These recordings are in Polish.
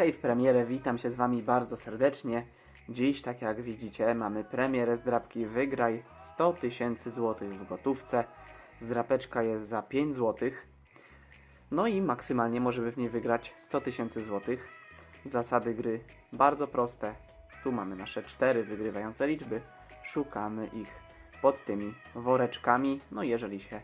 Hej w premierę, witam się z Wami bardzo serdecznie. Dziś, tak jak widzicie, mamy premierę zdrapki Wygraj 100 tysięcy złotych w gotówce. Zdrapeczka jest za 5 złotych. No i maksymalnie możemy w niej wygrać 100 tysięcy złotych. Zasady gry bardzo proste. Tu mamy nasze cztery wygrywające liczby. Szukamy ich pod tymi woreczkami. No jeżeli się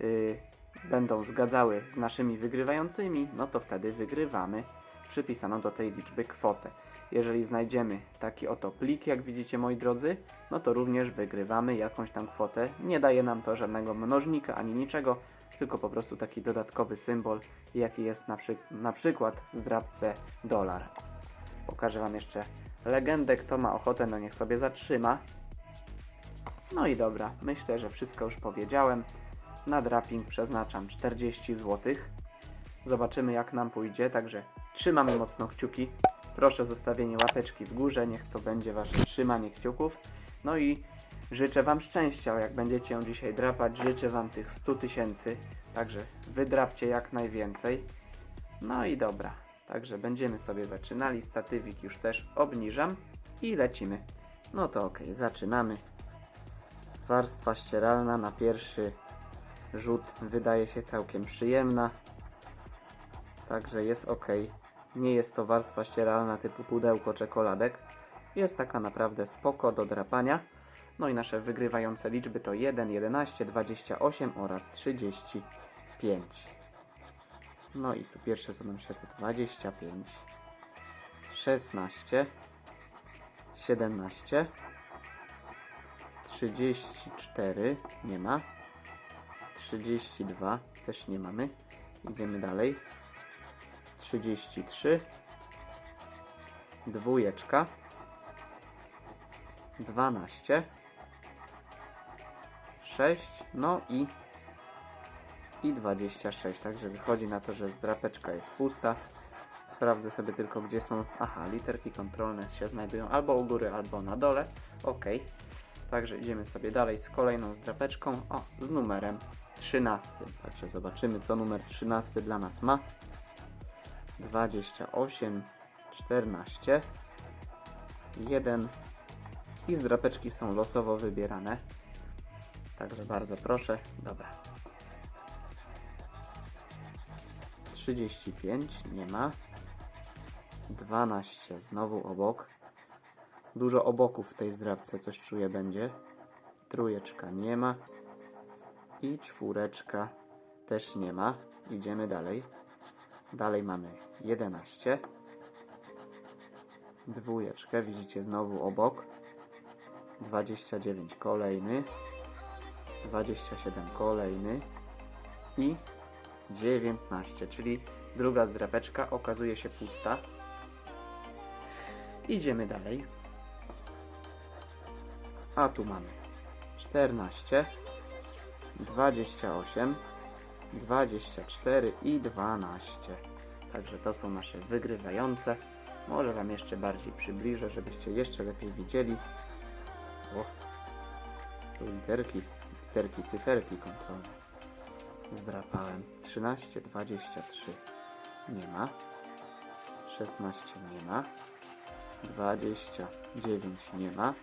y, będą zgadzały z naszymi wygrywającymi, no to wtedy wygrywamy przypisaną do tej liczby kwotę. Jeżeli znajdziemy taki oto plik, jak widzicie moi drodzy, no to również wygrywamy jakąś tam kwotę. Nie daje nam to żadnego mnożnika ani niczego, tylko po prostu taki dodatkowy symbol, jaki jest na, przy, na przykład w zdrabce dolar. Pokażę Wam jeszcze legendę, kto ma ochotę, no niech sobie zatrzyma. No i dobra, myślę, że wszystko już powiedziałem. Na draping przeznaczam 40 zł. Zobaczymy jak nam pójdzie, także trzymamy mocno kciuki. Proszę o zostawienie łapeczki w górze, niech to będzie wasze trzymanie kciuków. No i życzę wam szczęścia, jak będziecie ją dzisiaj drapać, życzę wam tych 100 tysięcy. Także wydrapcie jak najwięcej. No i dobra, także będziemy sobie zaczynali. Statywik już też obniżam i lecimy. No to ok, zaczynamy. Warstwa ścieralna na pierwszy rzut wydaje się całkiem przyjemna. Także jest ok. Nie jest to warstwa ścieralna typu pudełko czekoladek. Jest taka naprawdę spoko do drapania. No i nasze wygrywające liczby to 1, 11, 28 oraz 35. No i tu pierwsze co nam się to 25, 16, 17, 34, nie ma, 32, też nie mamy. Idziemy dalej. 33, dwójeczka, 12, 6, no i i 26, także wychodzi na to, że zdrapeczka jest pusta. Sprawdzę sobie tylko, gdzie są. Aha, literki kontrolne się znajdują albo u góry, albo na dole. Ok. Także idziemy sobie dalej z kolejną zdrapeczką. O, z numerem 13. Także zobaczymy, co numer 13 dla nas ma. 28, 14, 1 i zdrapeczki są losowo wybierane. Także bardzo proszę. Dobra. 35 nie ma. 12 znowu obok. Dużo oboków w tej zdrabce, coś czuję będzie. Trójeczka nie ma. I czwóreczka też nie ma. Idziemy dalej. Dalej mamy 11. Dwójeczkę, widzicie znowu obok. 29 kolejny. 27 kolejny. I 19, czyli druga zdrapeczka okazuje się pusta. Idziemy dalej. A tu mamy 14, 28, 24 i 12. Także to są nasze wygrywające. Może Wam jeszcze bardziej przybliżę, żebyście jeszcze lepiej widzieli. O, tu literki, literki, cyferki kontrolne. Zdrapałem 13, 23 nie ma, 16 nie ma, 29 nie ma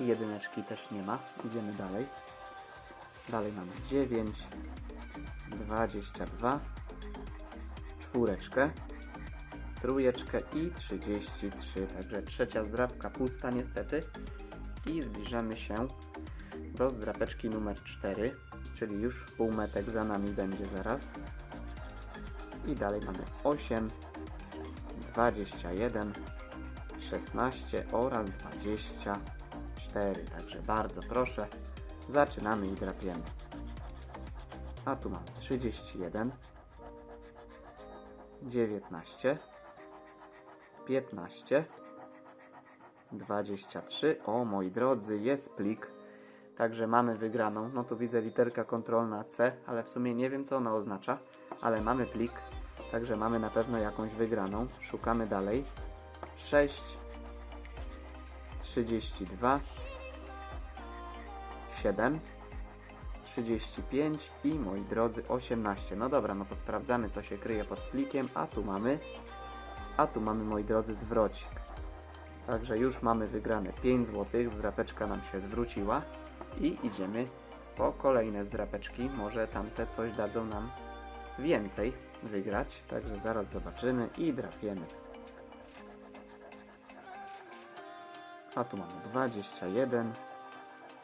i jedyneczki też nie ma. Idziemy dalej. Dalej mamy 9, 22, czwóreczkę, trójeczkę i 33. Także trzecia zdrapka pusta niestety. I zbliżamy się do zdrapeczki numer 4, czyli już półmetek za nami będzie zaraz. I dalej mamy 8, 21, 16 oraz 24. Także bardzo proszę, zaczynamy i drapiemy. A tu mamy 31, 19, 15, 23. O moi drodzy, jest plik. Także mamy wygraną. No tu widzę literka kontrolna C, ale w sumie nie wiem co ona oznacza, ale mamy plik. Także mamy na pewno jakąś wygraną. Szukamy dalej. 6, 32, 7, 35 i moi drodzy 18. No dobra, no to sprawdzamy co się kryje pod plikiem, a tu mamy a tu mamy, moi drodzy, zwrocik. Także już mamy wygrane 5 zł, zdrapeczka nam się zwróciła i idziemy po kolejne zdrapeczki. Może tamte coś dadzą nam więcej wygrać, także zaraz zobaczymy i drapiemy. A tu mamy 21,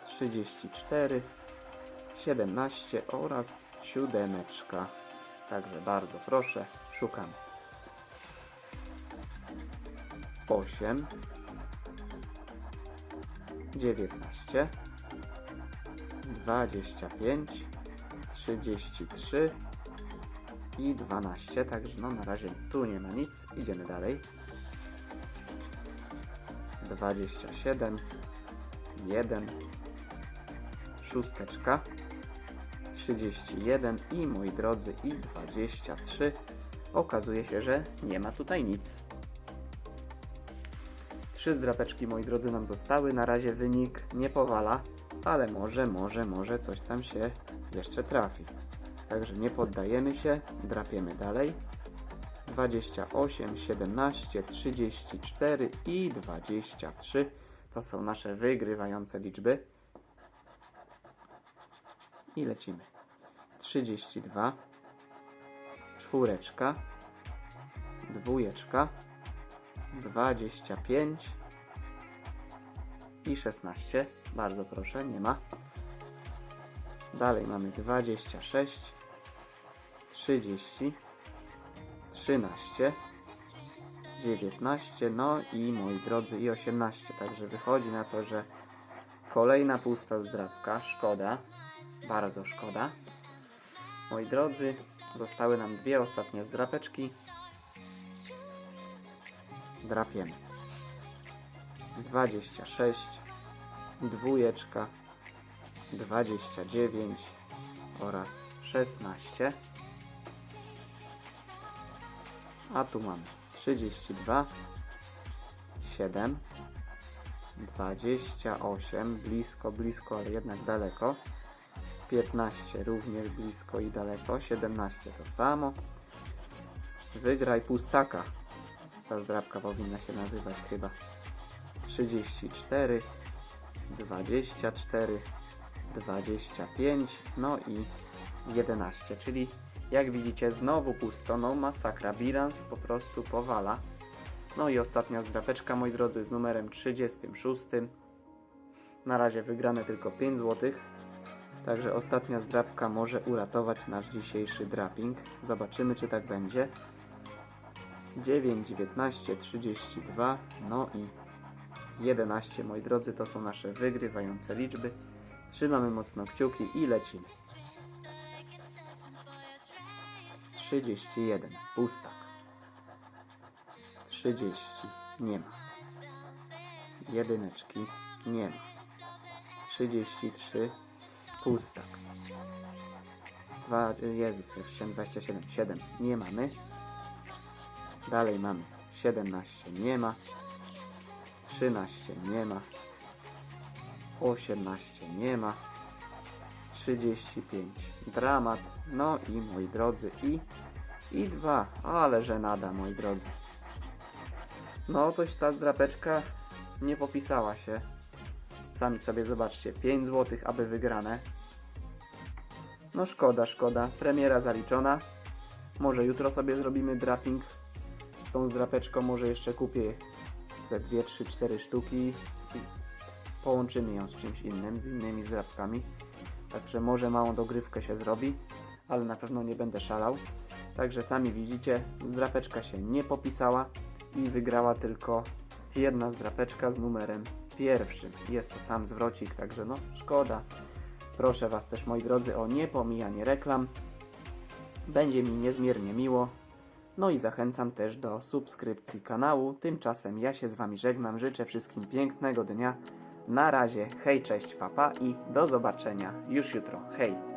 34, 17 oraz siódemeczka. Także bardzo proszę, szukamy. 8, 19, 25, 33 i 12. Także no na razie tu nie ma nic. Idziemy dalej. 27, 1, szósteczka, 31 i moi drodzy i 23. Okazuje się, że nie ma tutaj nic. Trzy zdrapeczki, moi drodzy, nam zostały. Na razie wynik nie powala, ale może, może, może coś tam się jeszcze trafi. Także nie poddajemy się, drapiemy dalej. 28, 17, 34 i 23 to są nasze wygrywające liczby. I lecimy. 32, czwóreczka, dwójeczka, 25 i 16. Bardzo proszę, nie ma. Dalej mamy 26, 30, 13, 19, no i moi drodzy i 18. Także wychodzi na to, że kolejna pusta zdrabka. Szkoda, bardzo szkoda. Moi drodzy, zostały nam dwie ostatnie zdrapeczki. Drapiemy. 26, dwójeczka, 29 oraz 16. A tu mamy 32, 7, 28, blisko, blisko, ale jednak daleko. 15 również blisko i daleko. 17 to samo. Wygraj pustaka. Ta zdrabka powinna się nazywać chyba. 34, 24, 25, no i 11, czyli jak widzicie znowu pusto, no masakra, bilans po prostu powala. No i ostatnia zdrapeczka, moi drodzy, z numerem 36. Na razie wygrane tylko 5 zł. Także ostatnia zdrapka może uratować nasz dzisiejszy draping. Zobaczymy, czy tak będzie. 9, 19, 32, no i 11, moi drodzy, to są nasze wygrywające liczby. Trzymamy mocno kciuki i lecimy. 31, pustak. 30, nie ma. Jedyneczki, nie ma. 33, pustak. 2, Jezus, jak chciałem 27, 7, nie mamy. Dalej mamy 17, nie ma. 13 nie ma, 18 nie ma, 35 dramat, no i moi drodzy i i dwa, ale żenada moi drodzy. No coś ta zdrapeczka nie popisała się. Sami sobie zobaczcie, 5 zł, aby wygrane. No szkoda, szkoda. Premiera zaliczona. Może jutro sobie zrobimy draping z tą zdrapeczką, może jeszcze kupię ze 2, 3, 4 sztuki i połączymy ją z czymś innym, z innymi zdrabkami. Także może małą dogrywkę się zrobi, ale na pewno nie będę szalał. Także sami widzicie, zdrapeczka się nie popisała i wygrała tylko jedna zdrapeczka z numerem pierwszym. Jest to sam zwrocik, także no szkoda. Proszę Was też moi drodzy o niepomijanie reklam. Będzie mi niezmiernie miło. No i zachęcam też do subskrypcji kanału. Tymczasem ja się z Wami żegnam. Życzę wszystkim pięknego dnia. Na razie, hej, cześć, papa i do zobaczenia już jutro. Hej!